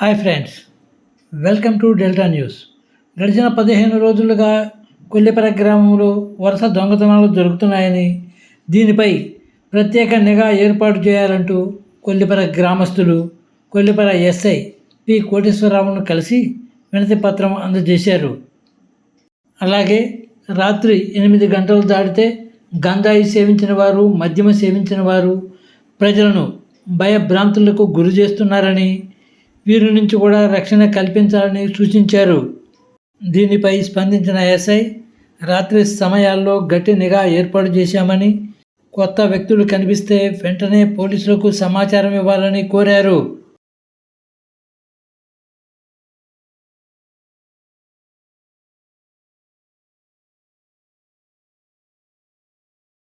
Hi friends welcome to Delta News. గడిచిన పదిహేను రోజులుగా కొల్లిపర గ్రామంలో వరుస దొంగతనాలు జరుగుతున్నాయని దీనిపై ప్రత్యేక నిఘా ఏర్పాటు చేయాలంటూ కొల్లిపర గ్రామస్తులు కొల్లిపర ఎస్ఐ పి కోటేశ్వరరావును కలిసి వినతి పత్రం అందజేశారు. అలాగే రాత్రి ఎనిమిది గంటలు దాటితే గంజాయి సేవించిన వారు మద్యము సేవించిన వారు ప్రజలను భయభ్రాంతులకు గురి చేస్తున్నారని వీరి నుంచి కూడా రక్షణ కల్పించాలని సూచించారు. దీనిపై స్పందించిన ఎస్ఐ రాత్రి సమయాల్లో గట్టి నిఘా ఏర్పాటు చేశామని కొత్త వ్యక్తులు కనిపిస్తే వెంటనే పోలీసులకు సమాచారం ఇవ్వాలని కోరారు.